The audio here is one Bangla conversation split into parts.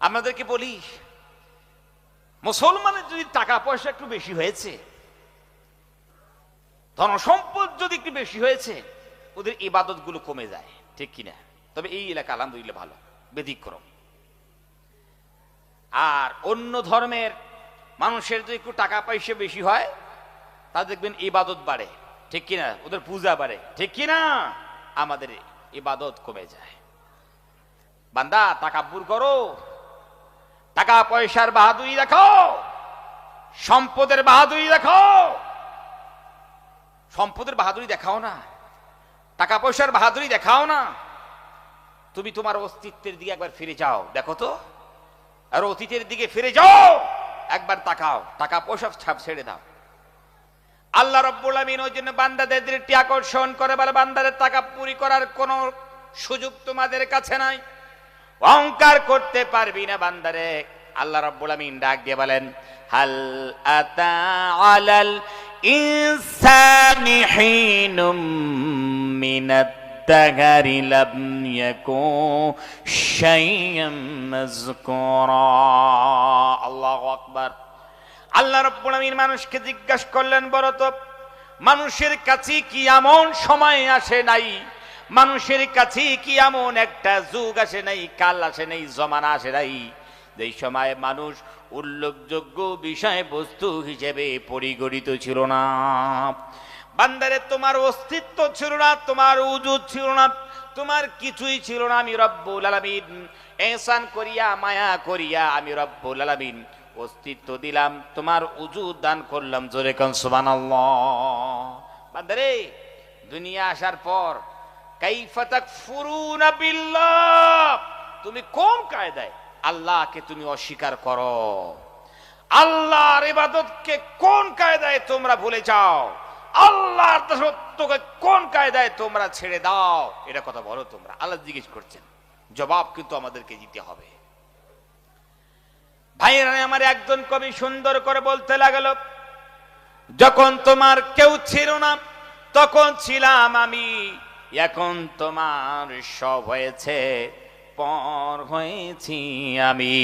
আপনাদেরকে বলি, মুসলমানের যদি টাকা পয়সা একটু বেশি হয়েছে, ধনসম্পদ যদি একটু বেশি হয়েছে, ওদের ইবাদতগুলো কমে যায়, ঠিক কিনা? তবে এই এলাকা আলহামদুলিল্লাহ ভালো, ব্যতিক্রম। আর অন্য ধর্মের মানুষের যদি একটু টাকা পয়সা বেশি হয় তা দেখবেন ইবাদত বাড়ে, ঠিক কিনা? ওদের পূজা বাড়ে, ঠিক কিনা? আমাদের ইবাদত কমে যায়। বান্দা, তাকাব্বুর করো টাকা পয়সার বাহাদুরি দেখো সম্পদের বাহাদুরি দেখো সম্পদের বাহাদুরি দেখাও না। টাকা পয়সার বাহাদুরি দেখাও না। তুমি তোমার অস্তিত্বের দিকে একবার ফিরে যাও। দেখো তো। আর অতীতের দিকে ফিরে যাও। একবার তাকাও। টাকা পয়সা ছাপ ছেড়ে দাও। আল্লাহ রব্বুল ওই জন্য বান্দাদের দৃষ্টি আকর্ষণ করে বলে, বান্দাদের টাকা পুরি করার কোন সুযোগ তোমাদের কাছে নাই। অহংকার করতে পারবি না বান্দারে। আল্লাহ রব্বুল আমিন ডাক দিয়ে বলেন, হাল আতা আলাল ইনসানি হিনুম মিনাত তাগারি লাম ইয়াকু শাইয়াম মাযকুরা আল্লাহু আকবার। আল্লাহ রব্বুল আমিন মানুষকে জিজ্ঞাসা করলেন বড় তো, মানুষের কাছে কি এমন সময় আসে নাই মানুষের কাছে কি এমন একটা যুগ আসে নাই, কাল আসে নাই, জমানা আসে নাই? যেই সময় মানুষ উল্লেখযোগ্য বিষয় বস্তু হিসেবে পরিগণিত ছিল না। বান্দারে, তোমার অস্তিত্ব ছিল না, তোমার উজুদ ছিল না, তোমার কিছুই ছিল না, আমি রব্বুল আলামিন। এহসান করিয়া, মায়া করিয়া আমি রব্বুল আলামিন অস্তিত্ব দিলাম, তোমার উজুদ দান করলাম জোরে কান সুবহানাল্লাহ। বান্দারে, দুনিয়া আসার পর তুমি কোন কায়দায়? আল্লাহকে তুমি অস্বীকার করো। আল্লাহর ইবাদতকে কোন কায়দায় তোমরা ভুলে যাও? আল্লাহর দাসত্বকে কোন কায়দায় তোমরা ছেড়ে দাও? এটা কথা বলো তোমরা। আল্লাহ জিজ্ঞেস করছেন। জবাব কিন্তু আমাদেরকে দিতে হবে। ভাইয়েরা, আমার একজন কবি সুন্দর করে বলতে লাগল, যখন তোমার কেউ ছিল না, তখন ছিলাম আমি। এখন তোমার সব হয়েছে, পর হয়েছি আমি।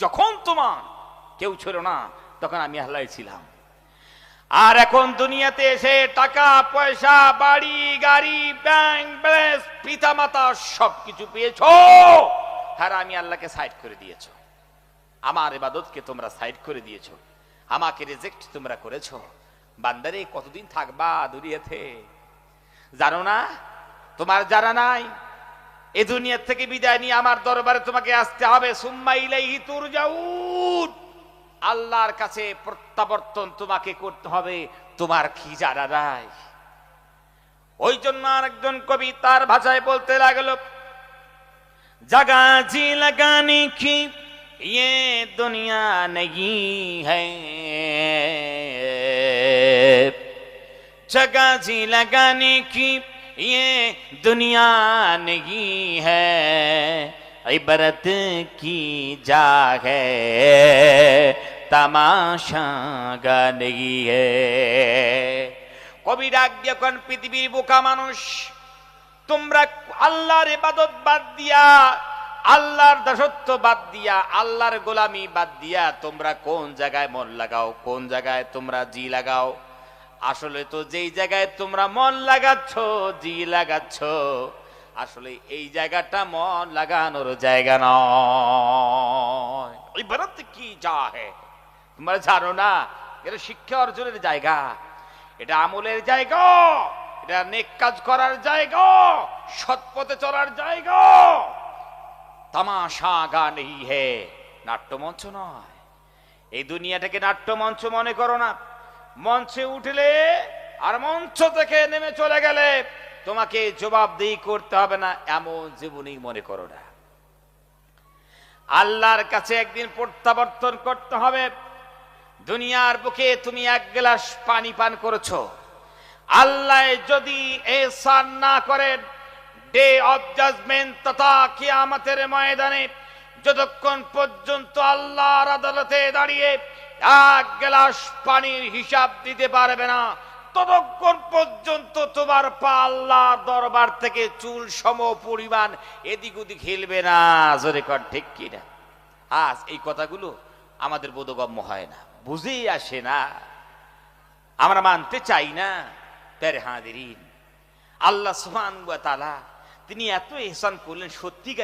যখন তোমার কেউ ছিল না, তখন আমি আল্লাহ ছিলাম। আর এখন দুনিয়াতে এসে টাকা, পয়সা, বাড়ি, গাড়ি, ব্যাংক, ব্যালেন্স পিতা মাতা সবকিছু পেয়েছ, আর আমি আল্লাহকে সাইড করে দিয়েছ। আমার এবাদতকে তোমরা সাইড করে দিয়েছ। আমাকে রিজেক্ট তোমরা করেছ। বান্দারে, কতদিন থাকবা দুনিয়াতে? জানো না? তোমার যারা নাই? এ দুনিয়ার থেকে বিদায় নিয়ে আমার দরবারে তোমাকে আসতে হবে। আল্লাহর কাছে প্রত্যাবর্তন তোমাকে করতে হবে। তোমার কি জানা নাই? ওই জন্য আরেকজন কবি তার ভাষায় বলতে লাগল জাগা জি লাগানি কি ये दुनिया नहीं है जगह जी लगाने की ये दुनिया नहीं है इबरत की जा है तमाशा गा नहीं है কবি ডাক দিয়ে কোন পৃথিবীর বোকা মানুষ তোমরা আল্লাহর ইবাদত বাদ দিয়া আল্লাহর দাসত্ব বাদ দিয়া, আল্লাহর গোলামি বাদ দিয়া তোমরা কোন জায়গায় মন লাগাও, কোন জায়গায় তোমরা জি লাগাও? আসলে তো যেই জায়গায় তোমরা মন লাগাচ্ছ, জি লাগাচ্ছ, আসলে এই জায়গাটা মন লাগানোর জায়গা নয়। ইবাদত কি যা হে? তোমরা জানো না, এটা শিক্ষা অর্জনের জায়গা। এটা আমলের জায়গা, এটা নেক কাজ করার জায়গা, সৎ পথে চলার জায়গা। তামাশা গা নেই হে। নাট্যমঞ্চ নয়। এই দুনিয়াটাকে নাট্যমঞ্চ মনে করো না। মঞ্চে উঠলে আর মঞ্চ থেকে নেমে চলে গেলে তোমাকে জবাবদিহি করতে হবে না, এমন জীবনই মনে করো না। আল্লাহর কাছে একদিন প্রত্যাবর্তন করতে হবে। দুনিয়ার বুকে তুমি এক গ্লাস পানি পান করেছ। আল্লাহ যদি এসান না করেন ডে অফ জাজমেন্ট তথা কিয়ামতের ময়দানে যতক্ষণ পর্যন্ত আল্লাহর আদালতে দাঁড়িয়ে এক গ্লাস পানির হিসাব দিতে পারবে না, ততক্ষণ পর্যন্ত তোমার পা দরবার থেকে চুল সম পরিমাণ এদিক ওদিক হিলবে না। জোরে কর, ঠিক কিনা আজ এই কথাগুলো আমাদের বোধগম্য হয় না। বুঝেই আসে না। আমরা মানতে চাই না। প্যারে হাঁদেরিন আল্লাহ সুহান তালা তিনি এত এহসান করলেন সত্যিকার